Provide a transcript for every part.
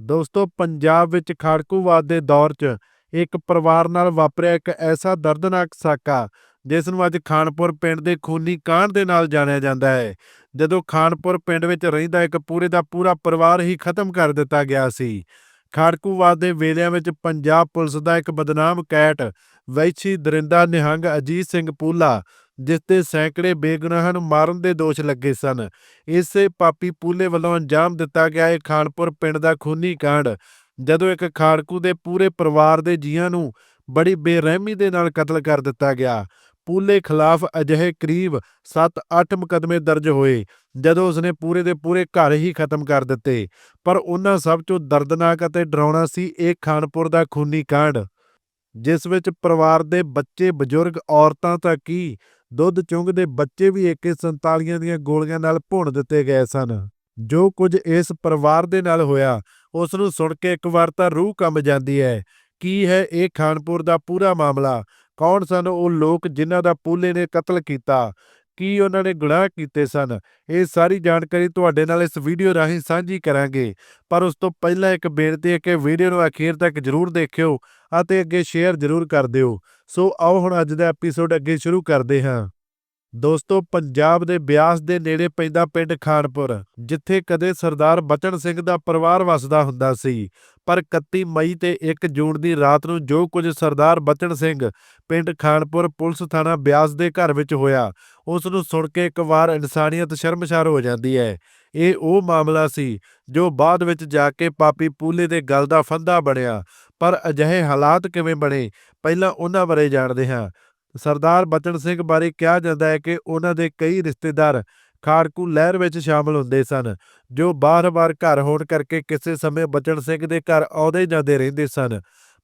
ਦੋਸਤੋ, ਪੰਜਾਬ ਵਿੱਚ ਖਾੜਕੂਵਾਦ ਦੇ ਦੌਰ 'ਚ ਇੱਕ ਪਰਿਵਾਰ ਨਾਲ ਵਾਪਰਿਆ ਇੱਕ ਐਸਾ ਦਰਦਨਾਕ ਸਾਕਾ, ਜਿਸ ਨੂੰ ਅੱਜ ਖਾਨਪੁਰ ਪਿੰਡ ਦੇ ਖੂਨੀ ਕਾਂਡ ਦੇ ਨਾਲ ਜਾਣਿਆ ਜਾਂਦਾ ਹੈ। ਜਦੋਂ ਖਾਨਪੁਰ ਪਿੰਡ ਵਿੱਚ ਰਹਿੰਦਾ ਇੱਕ ਪੂਰੇ ਦਾ ਪੂਰਾ ਪਰਿਵਾਰ ਹੀ ਖਤਮ ਕਰ ਦਿੱਤਾ ਗਿਆ ਸੀ। ਖਾੜਕੂਵਾਦ ਦੇ ਵੇਲਿਆਂ ਵਿੱਚ ਪੰਜਾਬ ਪੁਲਿਸ ਦਾ ਇੱਕ ਬਦਨਾਮ ਕੈਟ, ਵੈਸ਼ੀ ਦਰਿੰਦਾ ਨਿਹੰਗ ਅਜੀਤ ਸਿੰਘ ਪੂਲਾ ਜਿਸ ਤੇ ਸੈਂਕੜੇ ਬੇਗੁਨਾਹਾਂ ਨੂੰ ਮਾਰਨ ਦੇ ਦੋਸ਼ ਲੱਗੇ ਸਨ। ਇਸੇ ਪਾਪੀ ਪੂਲੇ ਵੱਲੋਂ ਅੰਜਾਮ ਦਿੱਤਾ ਗਿਆ ਇਹ ਖਾਨਪੁਰ ਪਿੰਡ ਦਾ ਖੂਨੀ ਕਾਂਡ, ਜਦੋਂ ਇੱਕ ਖਾੜਕੂ ਦੇ ਪੂਰੇ ਪਰਿਵਾਰ ਦੇ ਜੀਆਂ ਨੂੰ ਬੜੀ ਬੇਰਹਿਮੀ ਦੇ ਨਾਲ ਕਤਲ ਕਰ ਦਿੱਤਾ ਗਿਆ। ਪੂਲੇ ਖਿਲਾਫ ਅਜਿਹੇ ਕਰੀਬ 7-8 ਮੁਕਦਮੇ ਦਰਜ ਹੋਏ, ਜਦੋਂ ਉਸਨੇ ਪੂਰੇ ਦੇ ਪੂਰੇ ਘਰ ਹੀ ਖਤਮ ਕਰ ਦਿੱਤੇ। ਪਰ ਉਹਨਾਂ ਸਭ ਤੋਂ ਦਰਦਨਾਕ ਅਤੇ ਡਰਾਉਣਾ ਸੀ ਇਹ ਖਾਨਪੁਰ ਦਾ ਖੂਨੀ ਕਾਂਡ, ਜਿਸ ਵਿੱਚ ਪਰਿਵਾਰ ਦੇ ਬੱਚੇ, ਬਜ਼ੁਰਗ, ਔਰਤਾਂ ਤੱਕ ਕੀ ਦੁੱਧ ਚੁੰਗਦੇ ਬੱਚੇ ਵੀ AK47 ਦੀਆਂ ਗੋਲੀਆਂ ਨਾਲ ਭੁੰਨ ਦਿੱਤੇ ਗਏ ਸਨ। ਜੋ ਕੁਝ ਇਸ ਪਰਿਵਾਰ ਦੇ ਨਾਲ ਹੋਇਆ, ਉਸ ਨੂੰ ਸੁਣ ਕੇ ਇੱਕ ਵਾਰ ਤਾਂ ਰੂਹ ਕੰਬ ਜਾਂਦੀ ਹੈ ਕੀ ਹੈ ਇਹ ਖਾਨਪੁਰ ਦਾ ਪੂਰਾ ਮਾਮਲਾ? ਕੌਣ ਸਨ ਉਹ ਲੋਕ ਜਿਨ੍ਹਾਂ ਦਾ ਪੂਲੇ ਨੇ ਕਤਲ ਕੀਤਾ? ਕੀ ਉਹਨਾਂ ਨੇ ਗੁਨਾਹ ਕੀਤੇ ਸਨ? ਇਹ ਸਾਰੀ ਜਾਣਕਾਰੀ ਤੁਹਾਡੇ ਨਾਲ ਇਸ ਵੀਡੀਓ ਰਾਹੀਂ ਸਾਂਝੀ ਕਰਾਂਗੇ। ਪਰ ਉਸ ਤੋਂ ਪਹਿਲਾਂ ਇੱਕ ਬੇਨਤੀ ਹੈ ਕਿ ਵੀਡੀਓ ਨੂੰ ਅਖੀਰ ਤੱਕ ਜਰੂਰ ਦੇਖਿਓ ਅਤੇ ਅੱਗੇ ਸ਼ੇਅਰ ਜਰੂਰ ਕਰ ਦਿਓ। ਸੋ ਆਓ ਹੁਣ ਅੱਜ ਦਾ ਐਪੀਸੋਡ ਅੱਗੇ ਸ਼ੁਰੂ ਕਰਦੇ ਹਾਂ। ਦੋਸਤੋ, ਪੰਜਾਬ ਦੇ ਬਿਆਸ ਦੇ ਨੇੜੇ ਪੈਂਦਾ ਪਿੰਡ ਖਾਨਪੁਰ, ਜਿੱਥੇ ਕਦੇ ਸਰਦਾਰ ਬਚਨ ਸਿੰਘ ਦਾ ਪਰਿਵਾਰ ਵਸਦਾ ਹੁੰਦਾ ਸੀ। ਪਰ 31 ਮਈ ਤੇ 1 ਜੂਨ ਦੀ ਰਾਤ ਨੂੰ ਜੋ ਕੁਝ ਸਰਦਾਰ ਬਚਨ ਸਿੰਘ ਪਿੰਡ ਖਾਨਪੁਰ ਪੁਲਿਸ ਥਾਣਾ ਬਿਆਸ ਦੇ ਘਰ ਵਿੱਚ ਹੋਇਆ, ਉਸ ਨੂੰ ਸੁਣ ਕੇ ਇੱਕ ਵਾਰ ਇਨਸਾਨੀਅਤ ਸ਼ਰਮਸ਼ਾਰ ਹੋ ਜਾਂਦੀ ਹੈ। ਇਹ ਉਹ ਮਾਮਲਾ ਸੀ ਜੋ ਬਾਅਦ ਵਿੱਚ ਜਾ ਕੇ ਪਾਪੀ ਪੂਲੇ ਦੇ ਗਲ ਦਾ ਫੰਦਾ ਬਣਿਆ, ਪਰ ਅਜਿਹੇ ਹਾਲਾਤ ਕਿਵੇਂ ਬਣੇ, ਪਹਿਲਾਂ ਉਹਨਾਂ ਬਾਰੇ ਜਾਣਦੇ ਹਾਂ। ਸਰਦਾਰ ਬਚਨ ਸਿੰਘ ਬਾਰੇ ਕਿਹਾ ਜਾਂਦਾ ਹੈ ਕਿ ਉਹਨਾਂ ਦੇ ਕਈ ਰਿਸ਼ਤੇਦਾਰ ਖਾੜਕੂ ਲਹਿਰ ਵਿੱਚ ਸ਼ਾਮਲ ਹੁੰਦੇ ਸਨ, ਜੋ ਬਾਰ-ਬਾਰ ਘਰ ਹੋਣ ਕਰਕੇ ਕਿਸੇ ਸਮੇਂ ਬਚਨ ਸਿੰਘ ਦੇ ਘਰ ਆਉਂਦੇ ਜਾਂਦੇ ਰਹਿੰਦੇ ਸਨ।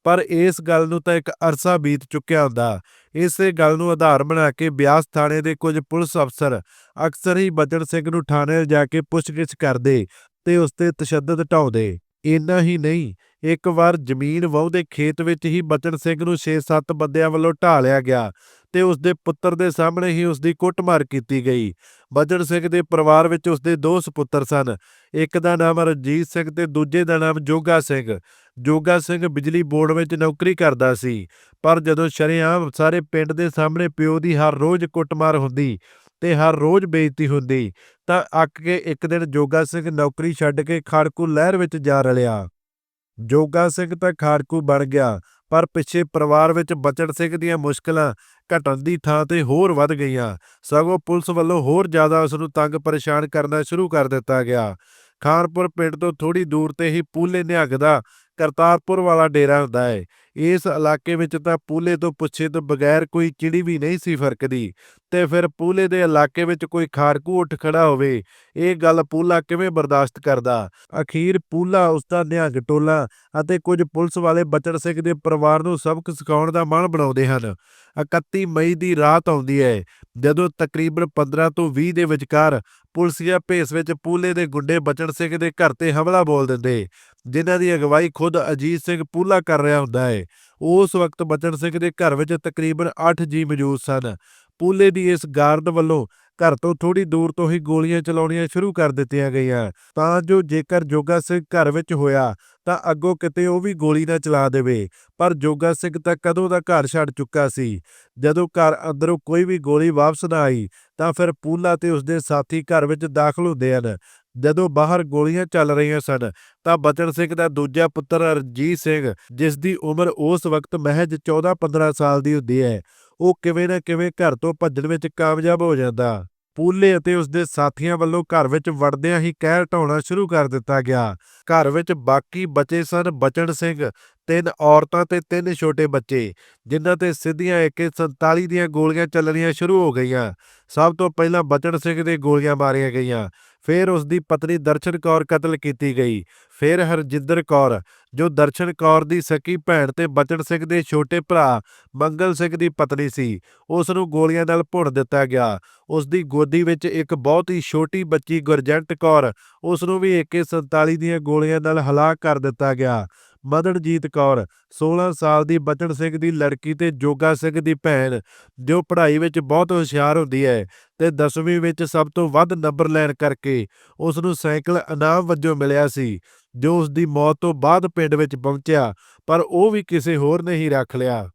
ਪਰ ਇਸ ਗੱਲ ਨੂੰ ਤਾਂ ਇੱਕ ਅਰਸਾ ਬੀਤ ਚੁੱਕਿਆ ਹੁੰਦਾ। ਇਸੇ ਗੱਲ ਨੂੰ ਆਧਾਰ ਬਣਾ ਕੇ ਬਿਆਸ ਥਾਣੇ ਦੇ ਕੁਝ ਪੁਲਿਸ ਅਫਸਰ ਅਕਸਰ ਹੀ ਬਚਨ ਸਿੰਘ ਨੂੰ ਥਾਣੇ ਜਾ ਕੇ ਪੁੱਛਗਿੱਛ ਕਰਦੇ ਤੇ ਉਸ ਤੇ ਤਸ਼ੱਦਦ ਢਾਉਂਦੇ। ਇੰਨਾ ਹੀ ਨਹੀਂ ਇੱਕ ਵਾਰ ਜ਼ਮੀਨ ਵਾਹੁੰਦੇ ਖੇਤ ਵਿੱਚ ਹੀ ਬਚਨ ਸਿੰਘ ਨੂੰ 6-7 ਬੰਦਿਆਂ ਵੱਲੋਂ ਢਾ ਲਿਆ ਗਿਆ ਤੇ ਉਸ ਦੇ ਪੁੱਤਰ ਦੇ ਸਾਹਮਣੇ ਹੀ ਉਸ ਦੀ ਕੁੱਟਮਾਰ ਕੀਤੀ ਗਈ। ਬਚਨ ਸਿੰਘ ਦੇ ਪਰਿਵਾਰ ਵਿੱਚ ਉਸ ਦੇ ਦੋ ਸੁਪੁੱਤਰ ਸਨ। ਇੱਕ ਦਾ ਨਾਮ ਰਣਜੀਤ ਸਿੰਘ ਤੇ ਦੂਜੇ ਦਾ ਨਾਮ ਜੋਗਾ ਸਿੰਘ। ਜੋਗਾ ਸਿੰਘ ਬਿਜਲੀ ਬੋਰਡ ਵਿੱਚ ਨੌਕਰੀ ਕਰਦਾ ਸੀ, ਪਰ ਜਦੋਂ ਸ਼ਰੇਆਮ ਸਾਰੇ ਪਿੰਡ ਦੇ ਸਾਹਮਣੇ ਪਿਓ ਦੀ ਹਰ ਰੋਜ਼ ਕੁੱਟਮਾਰ ਹੁੰਦੀ ਤੇ ਹਰ ਰੋਜ਼ ਬੇਇੱਜ਼ਤੀ ਹੁੰਦੀ, ਤਾਂ ਅੱਕ ਕੇ ਇੱਕ ਦਿਨ ਜੋਗਾ ਸਿੰਘ ਨੌਕਰੀ ਛੱਡ ਕੇ ਖਾੜਕੂ ਲਹਿਰ ਵਿੱਚ ਜਾ ਰਲਿਆ। ਜੋਗਾ ਸਿੰਘ ਤਾਂ ਖਾੜਕੂ ਬਣ ਗਿਆ, ਪਰ ਪਿੱਛੇ ਪਰਿਵਾਰ ਵਿੱਚ ਬਚਨ ਸਿੰਘ ਦੀਆਂ ਮੁਸ਼ਕਲਾਂ ਘਟਣ ਦੀ ਥਾਂ ਤੇ ਹੋਰ ਵੱਧ ਗਈਆਂ। ਸਗੋਂ ਪੁਲਿਸ ਵੱਲੋਂ ਹੋਰ ਜ਼ਿਆਦਾ ਉਸ ਨੂੰ ਤੰਗ ਪਰੇਸ਼ਾਨ ਕਰਨਾ ਸ਼ੁਰੂ ਕਰ ਦਿੱਤਾ ਗਿਆ। ਖਾਨਪੁਰ ਪਿੰਡ ਤੋਂ ਥੋੜੀ ਦੂਰ ਤੇ ਹੀ ਪੂਲੇ ਨਿਹੰਗ ਦਾ ਕਰਤਾਰਪੁਰ ਵਾਲਾ ਡੇਰਾ ਹੁੰਦਾ ਹੈ। ਇਸ ਇਲਾਕੇ ਵਿੱਚ ਤਾਂ ਪੂਲੇ ਤੋਂ ਪੁੱਛੇ ਤੋਂ ਬਗੈਰ ਕੋਈ ਚਿੜੀ ਵੀ ਨਹੀਂ ਸੀ ਫਰਕਦੀ ਤੇ ਫਿਰ ਪੂਲੇ ਦੇ ਇਲਾਕੇ ਵਿੱਚ ਕੋਈ ਖਾਰਕੂ ਉੱਠ ਖੜਾ ਹੋਵੇ, ਇਹ ਗੱਲ ਪੂਲਾ ਕਿਵੇਂ ਬਰਦਾਸ਼ਤ ਕਰਦਾ? ਅਖੀਰ ਪੂਲਾ ਉਸ ਦਾ ਨਿਹੰਗ ਟੋਲਾ ਅਤੇ ਕੁਝ ਪੁਲਿਸ ਵਾਲੇ ਬਚਨ ਸਿੰਘ ਦੇ ਪਰਿਵਾਰ ਨੂੰ ਸਬਕ ਸਿਖਾਉਣ ਦਾ ਮਨ ਬਣਾਉਂਦੇ ਹਨ। 31 ਮਈ ਦੀ ਰਾਤ ਆਉਂਦੀ ਹੈ, ਜਦੋਂ ਤਕਰੀਬਨ 15 ਤੋਂ 20 ਦੇ ਵਿਚਕਾਰ ਪੁਲਿਸੀਆ ਭੇਸ ਵਿੱਚ ਪੂਲੇ ਦੇ ਗੁੰਡੇ ਬਚਨ ਸਿੰਘ ਦੇ ਘਰ ਤੇ ਹਮਲਾ ਬੋਲ ਦਿੰਦੇ। ਜਿਨ੍ਹਾਂ ਦੀ ਅਗਵਾਈ ਖੁਦ ਅਜੀਤ ਸਿੰਘ ਪੂਲਾ ਕਰ ਰਿਹਾ ਹੁੰਦਾ ਹੈ ਉਸ ਵਕਤ ਬਚਨ ਸਿੰਘ ਦੇ ਘਰ ਵਿੱਚ ਤਕਰੀਬਨ 8 ਜੀ ਮੌਜੂਦ ਸਨ। ਪੂਲੇ ਦੀ ਇਸ ਗਾਰਡ ਵੱਲੋਂ ਘਰ ਤੋਂ ਥੋੜੀ ਦੂਰ ਤੋਂ ਹੀ ਗੋਲੀਆਂ ਚਲਾਉਣੀਆਂ ਸ਼ੁਰੂ ਕਰ ਦਿੱਤੀਆਂ ਗਈਆਂ। ਤਾਂ ਜੋ ਜੇਕਰ ਜੋਗਾ ਸਿੰਘ ਘਰ ਵਿੱਚ ਹੋਇਆ ਤਾਂ ਅੱਗੋਂ ਕਿਤੇ ਉਹ ਵੀ ਗੋਲੀ ਨਾ ਚਲਾ ਦੇਵੇ। ਪਰ ਜੋਗਾ ਸਿੰਘ ਤਾਂ ਕਦੋਂ ਦਾ ਘਰ ਛੱਡ ਚੁੱਕਾ ਸੀ। ਜਦੋਂ ਘਰ ਅੰਦਰੋਂ ਕੋਈ ਵੀ ਗੋਲੀ ਵਾਪਸ ਨਾ ਆਈ, ਤਾਂ ਫਿਰ ਪੂਲਾ ਤੇ ਉਸਦੇ ਸਾਥੀ ਘਰ ਵਿੱਚ ਦਾਖਲ ਹੁੰਦੇ ਹਨ। ਜਦੋਂ ਬਾਹਰ ਗੋਲੀਆਂ ਚੱਲ ਰਹੀਆਂ ਸਨ, ਤਾਂ ਬਚਨ ਸਿੰਘ ਦਾ ਦੂਜਾ ਪੁੱਤਰ ਰਣਜੀਤ ਸਿੰਘ, ਜਿਸ ਦੀ ਉਮਰ ਉਸ ਵਕਤ ਮਹਿਜ 14-15 ਸਾਲ ਦੀ ਹੁੰਦੀ ਹੈ, ਉਹ ਕਿਵੇਂ ਨਾ ਕਿਵੇਂ ਘਰ ਤੋਂ ਭੱਜਣ ਵਿੱਚ ਕਾਮਯਾਬ ਹੋ ਜਾਂਦਾ। ਪੂਲੇ ਅਤੇ ਉਸ ਦੇ ਸਾਥੀਆਂ ਵੱਲੋਂ ਘਰ ਵਿੱਚ ਵੜਦਿਆਂ ਹੀ ਕਹਿਰ ਢਾਉਣਾ ਸ਼ੁਰੂ ਕਰ ਦਿੱਤਾ ਗਿਆ। ਘਰ ਵਿੱਚ ਬਾਕੀ ਬਚੇ ਸਨ ਬਚਨ ਸਿੰਘ ਤਿੰਨ ਔਰਤਾਂ ਤੇ ਤਿੰਨ ਛੋਟੇ ਬੱਚੇ, ਜਿਨ੍ਹਾਂ ਤੇ ਸਿੱਧੀਆਂ AK47 ਦੀਆਂ ਗੋਲੀਆਂ ਚੱਲਣੀਆਂ ਸ਼ੁਰੂ ਹੋ ਗਈਆਂ। ਸਭ ਤੋਂ ਪਹਿਲਾਂ ਬਚਨ ਸਿੰਘ ਦੇ ਗੋਲੀਆਂ ਮਾਰੀਆਂ ਗਈਆਂ। ਫਿਰ ਉਸ ਦੀ ਪਤਨੀ ਦਰਸ਼ਨ ਕੌਰ ਕਤਲ ਕੀਤੀ ਗਈ। ਫਿਰ ਹਰਜਿੰਦਰ ਕੌਰ, ਜੋ ਦਰਸ਼ਨ ਕੌਰ ਦੀ ਸਕੀ ਭੈਣ ਤੇ ਬਚਨ ਸਿੰਘ ਦੇ ਛੋਟੇ ਭਰਾ ਮੰਗਲ ਸਿੰਘ ਦੀ ਪਤਨੀ ਸੀ, ਉਸ ਨੂੰ ਗੋਲੀਆਂ ਨਾਲ ਭੁੰਨ ਦਿੱਤਾ ਗਿਆ। ਉਸ ਦੀ ਗੋਦੀ ਵਿੱਚ ਇੱਕ ਬਹੁਤ ਹੀ ਛੋਟੀ ਬੱਚੀ ਗੁਰਜੰਟ ਕੌਰ, ਉਸ ਨੂੰ ਵੀ AK47 ਦੀਆਂ ਗੋਲੀਆਂ ਨਾਲ ਹਲਾਕ ਕਰ ਦਿੱਤਾ ਗਿਆ। ਮਦਨਜੀਤ ਕੌਰ 16 ਸਾਲ ਦੀ ਬਚਨ ਸਿੰਘ ਦੀ ਲੜਕੀ ਤੇ ਜੋਗਾ ਸਿੰਘ ਦੀ ਭੈਣ, ਜੋ ਪੜ੍ਹਾਈ ਵਿੱਚ ਬਹੁਤ ਹੁਸ਼ਿਆਰ ਹੁੰਦੀ ਹੈ ਤੇ 10ਵੀਂ ਵਿੱਚ ਸਭ ਤੋਂ ਵੱਧ ਨੰਬਰ ਲੈਣ ਕਰਕੇ ਉਸ ਨੂੰ ਸਾਈਕਲ ਇਨਾਮ ਵਜੋਂ ਮਿਲਿਆ ਸੀ, ਜੋ ਉਸ ਦੀ ਮੌਤ ਤੋਂ ਬਾਅਦ ਪਿੰਡ ਵਿੱਚ ਪਹੁੰਚਿਆ, ਪਰ ਉਹ ਵੀ ਕਿਸੇ ਹੋਰ ਨੇ ਹੀ ਰੱਖ ਲਿਆ।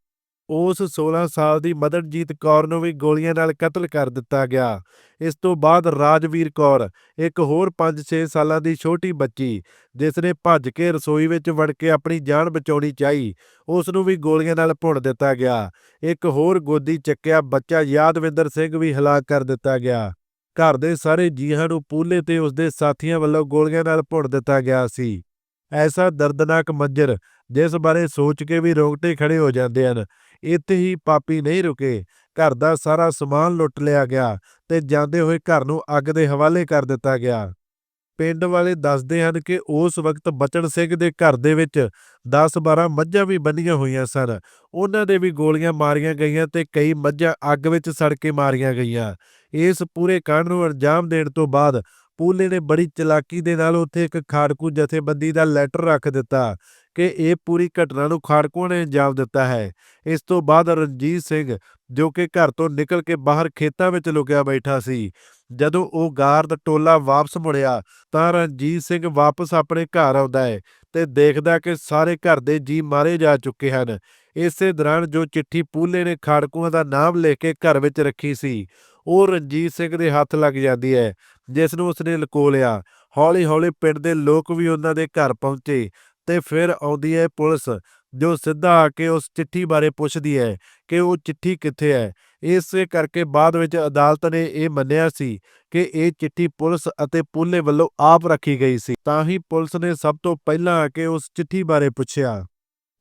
ਉਸ 16 ਸਾਲ ਦੀ ਮਦਨਜੀਤ ਕੌਰ ਨੂੰ ਵੀ ਗੋਲੀਆਂ ਨਾਲ ਕਤਲ ਕਰ ਦਿੱਤਾ ਗਿਆ। ਇਸ ਤੋਂ ਬਾਅਦ ਰਾਜਵੀਰ ਕੌਰ, ਇੱਕ ਹੋਰ 5-6 ਸਾਲਾਂ ਦੀ ਛੋਟੀ ਬੱਚੀ, ਜਿਸ ਨੇ ਭੱਜ ਕੇ ਰਸੋਈ ਵਿੱਚ ਵੜ ਕੇ ਆਪਣੀ ਜਾਨ ਬਚਾਉਣੀ ਚਾਹੀ, ਉਸ ਨੂੰ ਵੀ ਗੋਲੀਆਂ ਨਾਲ ਭੁੰਨ ਦਿੱਤਾ ਗਿਆ। ਇੱਕ ਹੋਰ ਗੋਦੀ ਚੱਕਿਆ ਬੱਚਾ ਯਾਦਵਿੰਦਰ ਸਿੰਘ ਵੀ ਹਲਾਕ ਕਰ ਦਿੱਤਾ ਗਿਆ। ਘਰ ਦੇ ਸਾਰੇ ਜੀਹਾਂ ਨੂੰ ਪੂਲੇ ਤੇ ਉਸਦੇ ਸਾਥੀਆਂ ਵੱਲੋਂ ਗੋਲੀਆਂ ਨਾਲ ਭੁੰਨ ਦਿੱਤਾ ਗਿਆ ਸੀ। ਐਸਾ ਦਰਦਨਾਕ ਮੰਜ਼ਰ ਜਿਸ ਬਾਰੇ ਸੋਚ ਕੇ ਵੀ ਰੋਂਗਟੇ ਖੜੇ ਹੋ ਜਾਂਦੇ ਹਨ। ਇੱਥੇ ਹੀ ਪਾਪੀ ਨਹੀਂ ਰੁਕੇ। ਘਰ ਦਾ ਸਾਰਾ ਸਮਾਨ ਲੁੱਟ ਲਿਆ ਗਿਆ ਤੇ ਜਾਂਦੇ ਹੋਏ ਘਰ ਨੂੰ ਅੱਗ ਦੇ ਹਵਾਲੇ ਕਰ ਦਿੱਤਾ ਗਿਆ। ਪਿੰਡ ਵਾਲੇ ਦੱਸਦੇ ਹਨ ਕਿ ਉਸ ਵਕਤ ਬਚਨ ਸਿੰਘ ਦੇ ਘਰ ਦੇ ਵਿੱਚ 10-12 ਮੱਝਾਂ ਵੀ ਬੰਨੀਆਂ ਹੋਈਆਂ ਸਨ। ਉਹਨਾਂ ਦੇ ਵੀ ਗੋਲੀਆਂ ਮਾਰੀਆਂ ਗਈਆਂ ਤੇ ਕਈ ਮੱਝਾਂ ਅੱਗ ਵਿੱਚ ਸੜ ਕੇ ਮਾਰੀਆਂ ਗਈਆਂ। ਇਸ ਪੂਰੇ ਕਾਂਡ ਨੂੰ ਅੰਜਾਮ ਦੇਣ ਤੋਂ ਬਾਅਦ ਪੂਲੇ ਨੇ ਬੜੀ ਚਲਾਕੀ ਦੇ ਨਾਲ ਉੱਥੇ ਇੱਕ ਖਾੜਕੂ ਜਥੇਬੰਦੀ ਦਾ ਲੈਟਰ ਰੱਖ ਦਿੱਤਾ ਕਿ ਇਹ ਪੂਰੀ ਘਟਨਾ ਨੂੰ ਖਾੜਕੂਆਂ ਨੇ ਅੰਜਾਮ ਦਿੱਤਾ ਹੈ। ਇਸ ਤੋਂ ਬਾਅਦ ਰਣਜੀਤ ਸਿੰਘ, ਜੋ ਕਿ ਘਰ ਤੋਂ ਨਿਕਲ ਕੇ ਬਾਹਰ ਖੇਤਾਂ ਵਿੱਚ ਲੁਕਿਆ ਬੈਠਾ ਸੀ, ਜਦੋਂ ਉਹ ਗਾਰਦ ਟੋਲਾ ਵਾਪਸ ਮੁੜਿਆ ਤਾਂ ਰਣਜੀਤ ਸਿੰਘ ਵਾਪਸ ਆਪਣੇ ਘਰ ਆਉਂਦਾ ਹੈ ਤੇ ਦੇਖਦਾ ਕਿ ਸਾਰੇ ਘਰ ਦੇ ਜੀ ਮਾਰੇ ਜਾ ਚੁੱਕੇ ਹਨ। ਇਸੇ ਦੌਰਾਨ ਜੋ ਚਿੱਠੀ ਪੂਲੇ ਨੇ ਖਾੜਕੂਆਂ ਦਾ ਨਾਮ ਲੈ ਕੇ ਘਰ ਵਿੱਚ ਰੱਖੀ ਸੀ, ਉਹ ਰਣਜੀਤ ਸਿੰਘ ਦੇ ਹੱਥ ਲੱਗ ਜਾਂਦੀ ਹੈ। ਜਿਸ ਨੂੰ ਉਸਨੇ ਲਕੋ ਲਿਆ ਹੌਲੀ-ਹੌਲੀ ਪਿੰਡ ਦੇ ਲੋਕ ਵੀ ਉਹਨਾਂ ਦੇ ਘਰ ਪਹੁੰਚੇ ਤੇ ਫਿਰ ਆਉਂਦੀ ਹੈ ਪੁਲਿਸ, ਜੋ ਸਿੱਧਾ ਆ ਕੇ ਉਸ ਚਿੱਠੀ ਬਾਰੇ ਪੁੱਛਦੀ ਹੈ ਕਿ ਉਹ ਚਿੱਠੀ ਕਿੱਥੇ ਹੈ। ਇਸੇ ਕਰਕੇ ਬਾਅਦ ਵਿੱਚ ਅਦਾਲਤ ਨੇ ਇਹ ਮੰਨਿਆ ਸੀ ਕਿ ਇਹ ਚਿੱਠੀ ਪੁਲਿਸ ਅਤੇ ਪੁੱਲੇ ਵੱਲੋਂ ਆਪ ਰੱਖੀ ਗਈ ਸੀ। ਤਾਂ ਹੀ ਪੁਲਿਸ ਨੇ ਸਭ ਤੋਂ ਪਹਿਲਾਂ ਆ ਕੇ ਉਸ ਚਿੱਠੀ ਬਾਰੇ ਪੁੱਛਿਆ।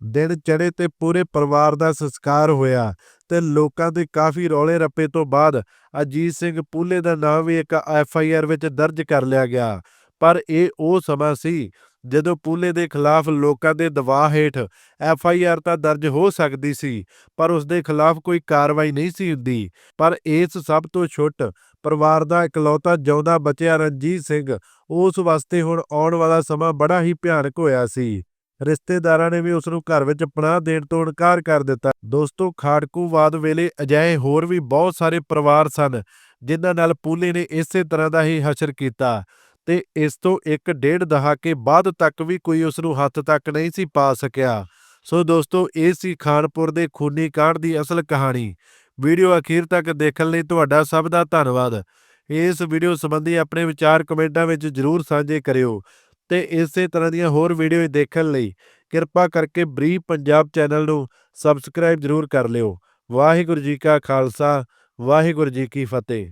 ਦਿਨ ਚੜ੍ਹੇ ਤੇ ਪੂਰੇ ਪਰਿਵਾਰ ਦਾ ਸੰਸਕਾਰ ਹੋਇਆ ਤੇ ਲੋਕਾਂ ਦੇ ਕਾਫੀ ਰੌਲੇ ਰੱਪੇ ਤੋਂ ਬਾਅਦ ਅਜੀਤ ਸਿੰਘ ਪੂਲੇ ਦਾ ਨਾਮ ਵੀ ਇੱਕ ਐਫ ਆਈ ਆਰ ਵਿੱਚ ਦਰਜ ਕਰ ਲਿਆ ਗਿਆ। ਪਰ ਇਹ ਉਹ ਸਮਾਂ ਸੀ ਜਦੋਂ ਪੂਲੇ ਦੇ ਖਿਲਾਫ ਲੋਕਾਂ ਦੇ ਦਬਾਅ ਹੇਠ ਐਫ ਆਈ ਆਰ ਤਾਂ ਦਰਜ ਹੋ ਸਕਦੀ ਸੀ, ਪਰ ਉਸ ਦੇ ਖਿਲਾਫ ਕੋਈ ਕਾਰਵਾਈ ਨਹੀਂ ਸੀ ਹੁੰਦੀ। ਪਰ ਇਸ ਸਭ ਤੋਂ ਛੁੱਟ ਪਰਿਵਾਰ ਦਾ ਇਕਲੌਤਾ ਜਿਉਂਦਾ ਬਚਿਆ ਰਣਜੀਤ ਸਿੰਘ ਉਸ ਵਾਸਤੇ ਹੁਣ ਆਉਣ ਵਾਲਾ ਸਮਾਂ ਬੜਾ ਹੀ ਭਿਆਨਕ ਹੋਇਆ ਸੀ। ਰਿਸ਼ਤੇਦਾਰਾਂ ਨੇ ਵੀ ਉਸ ਨੂੰ ਘਰ ਵਿੱਚ ਪਨਾਹ ਦੇਣ ਤੋਂ ਇਨਕਾਰ ਕਰ ਦਿੱਤਾ। ਦੋਸਤੋ, ਖਾੜਕੂਵਾਦ ਵੇਲੇ ਅਜਿਹੇ ਹੋਰ ਵੀ ਬਹੁਤ ਸਾਰੇ ਪਰਿਵਾਰ ਸਨ, ਜਿਨ੍ਹਾਂ ਨਾਲ ਪੂਲੇ ਨੇ ਇਸੇ ਤਰ੍ਹਾਂ ਦਾ ਹੀ ਹਸ਼ਰ ਕੀਤਾ ਤੇ ਇਸ ਤੋਂ ਇੱਕ ਡੇਢ ਦਹਾਕੇ ਬਾਅਦ ਤੱਕ ਵੀ ਕੋਈ ਉਸ ਨੂੰ ਹੱਥ ਤੱਕ ਨਹੀਂ ਸੀ ਪਾ ਸਕਿਆ। ਸੋ ਦੋਸਤੋ, ਇਹ ਸੀ ਖਾਨਪੁਰ ਦੇ ਖੂਨੀ ਕਾਂਡ ਦੀ ਅਸਲ ਕਹਾਣੀ। ਵੀਡੀਓ ਅਖੀਰ ਤੱਕ ਦੇਖਣ ਲਈ ਤੁਹਾਡਾ ਸਭ ਦਾ ਧੰਨਵਾਦ। ਇਸ ਵੀਡੀਓ ਸੰਬੰਧੀ ਆਪਣੇ ਵਿਚਾਰ ਕਮੈਂਟਾਂ ਵਿੱਚ ਜਰੂਰ ਸਾਂਝੇ ਕਰਿਓ। ਤੇ ਇਸੇ ਤਰ੍ਹਾਂ ਦੀਆਂ ਹੋਰ ਵੀਡੀਓ ਦੇਖਣ ਲਈ ਕਿਰਪਾ ਕਰਕੇ ਬਰੀਫ ਪੰਜਾਬ ਚੈਨਲ ਨੂੰ ਸਬਸਕ੍ਰਾਈਬ ਜਰੂਰ ਕਰ ਲਿਓ। ਵਾਹਿਗੁਰੂ ਜੀ ਕਾ ਖਾਲਸਾ, ਵਾਹਿਗੁਰੂ ਜੀ ਕੀ ਫਤਿਹ।